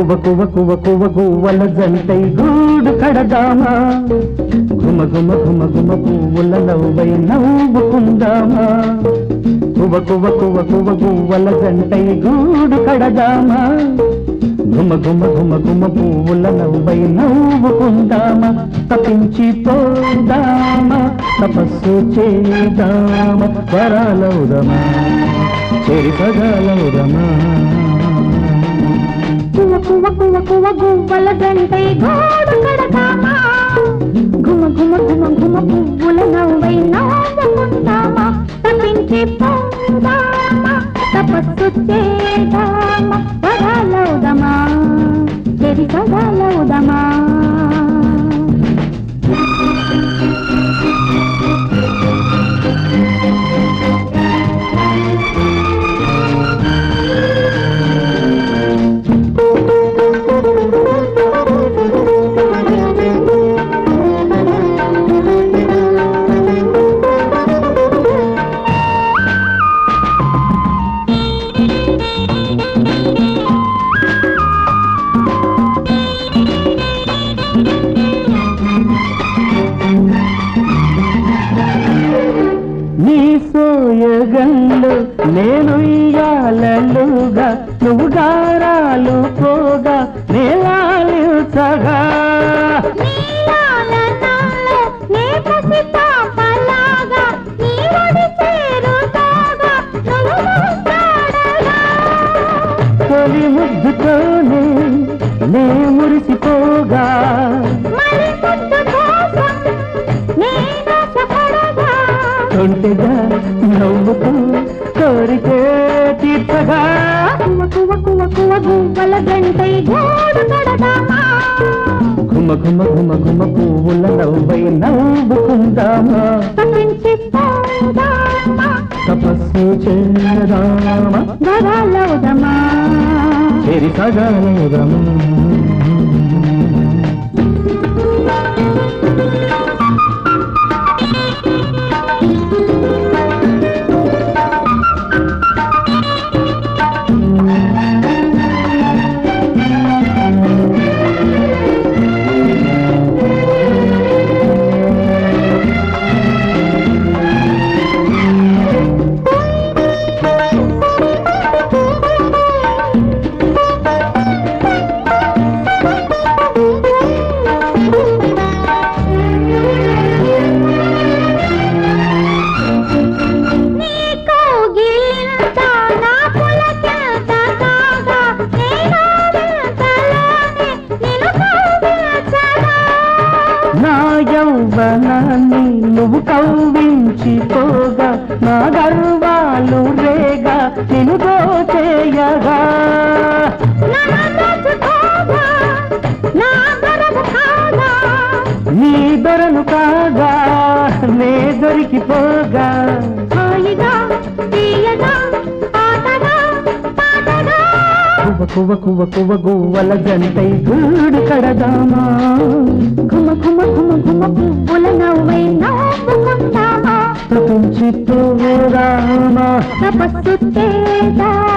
కువ కువ కువ కువ గువ్వల జంటై గూడు కడదామా? ఘుమ ఘుమ ఘుమ ఘుమ పువ్వుల నవ్వై నవ్వుకుందామా? కువ కువ కువ కువ గువ్వల జంటై గూడు కడదామా? ఘుమ ఘుమ ఘుమ ఘుమ పువ్వుల నవ్వై నవ్వుకుందామా? తపించి పోదామా? తపస్సు చేద్దామా వరాలవుదమా చెరి పదాలవుదమా కువ కువ కువ కువ గువ్వల గంటై గోడు కడతామా? గుమ గుమ గుమ గుమ పువ్వుల నవ్వై నవ్వుకుంటామా? తప్పించి తపస్సు చేద్దామా? వరాలవుదమా చెరి నేను ఇయ్యాలలుగా నువ్వు గారాలు పోగా నేలాలించగా నీలాలనాలో నే పసి పాపలాగా నీ ఒడి చేరుతాగా నువ్వు మాట్లాడగా తొలి ముద్దుతోనే నే మురిసిపోగా. ఒంటిగా నవ్వుతూ కోరికే తీర్చగా కువ కువ కువ కువ గువ్వల గంటై గోడు కడదామా గుమ గుమ గుమ గుమ పువ్వుల నవ్వై నవ్వుకుందామా? తప్పించి పోదామా? తపస్సు చేరదామా? చెరి సగాలవుదమా నా గర్వాలు రేగా నిన్ను దోచేయగా నా దొరను కాగా నే దొరికిపోగా. కువ కువ కువ గువ్వల జంటై గూడు కడదామా. ఘుమ ఘుమ ఘుమ ఘుమ పువ్వుల నవ్వై. తపించి పోరామా తపస్సు చేద్దామా